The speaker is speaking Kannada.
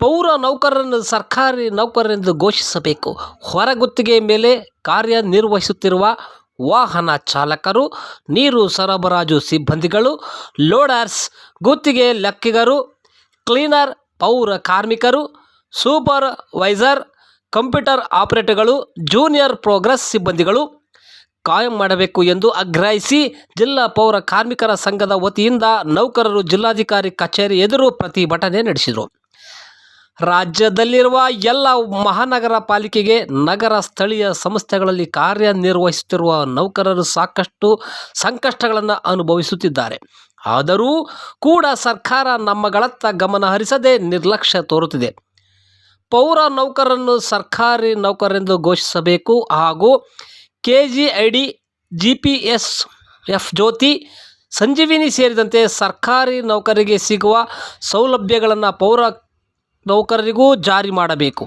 ಪೌರ ನೌಕರರನ್ನು ಸರ್ಕಾರಿ ನೌಕರರೆಂದು ಘೋಷಿಸಬೇಕು. ಹೊರಗುತ್ತಿಗೆ ಮೇಲೆ ಕಾರ್ಯನಿರ್ವಹಿಸುತ್ತಿರುವ ವಾಹನ ಚಾಲಕರು, ನೀರು ಸರಬರಾಜು ಸಿಬ್ಬಂದಿಗಳು, ಲೋಡರ್ಸ್, ಗುತ್ತಿಗೆ ಲೆಕ್ಕಿಗರು, ಕ್ಲೀನರ್, ಪೌರ ಕಾರ್ಮಿಕರು, ಸೂಪರ್ವೈಸರ್, ಕಂಪ್ಯೂಟರ್ ಆಪರೇಟರ್ಗಳು, ಜೂನಿಯರ್ ಪ್ರೋಗ್ರೆಸ್ ಸಿಬ್ಬಂದಿಗಳು ಕಾಯಂ ಮಾಡಬೇಕು ಎಂದು ಆಗ್ರಹಿಸಿ ಜಿಲ್ಲಾ ಪೌರ ಕಾರ್ಮಿಕರ ಸಂಘದ ವತಿಯಿಂದ ನೌಕರರು ಜಿಲ್ಲಾಧಿಕಾರಿ ಕಚೇರಿ ಎದುರು ಪ್ರತಿಭಟನೆ ನಡೆಸಿದರು. ರಾಜ್ಯದಲ್ಲಿರುವ ಎಲ್ಲ ಮಹಾನಗರ ಪಾಲಿಕೆಗೆ ನಗರ ಸ್ಥಳೀಯ ಸಂಸ್ಥೆಗಳಲ್ಲಿ ಕಾರ್ಯನಿರ್ವಹಿಸುತ್ತಿರುವ ನೌಕರರು ಸಾಕಷ್ಟು ಸಂಕಷ್ಟಗಳನ್ನು ಅನುಭವಿಸುತ್ತಿದ್ದಾರೆ. ಆದರೂ ಕೂಡ ಸರ್ಕಾರ ನಮ್ಮಗಳತ್ತ ಗಮನ ಹರಿಸದೆ ನಿರ್ಲಕ್ಷ್ಯ ತೋರುತ್ತಿದೆ. ಪೌರ ನೌಕರರನ್ನು ಸರ್ಕಾರಿ ನೌಕರರೆಂದು ಘೋಷಿಸಬೇಕು ಹಾಗೂ K G I D G P S F Jyoti, Sanjeevini ಸೇರಿದಂತೆ ಸರ್ಕಾರಿ ನೌಕರಿಗೆ ಸಿಗುವ ಸೌಲಭ್ಯಗಳನ್ನು ಪೌರ ನೌಕರರಿಗೂ ಜಾರಿ ಮಾಡಬೇಕು.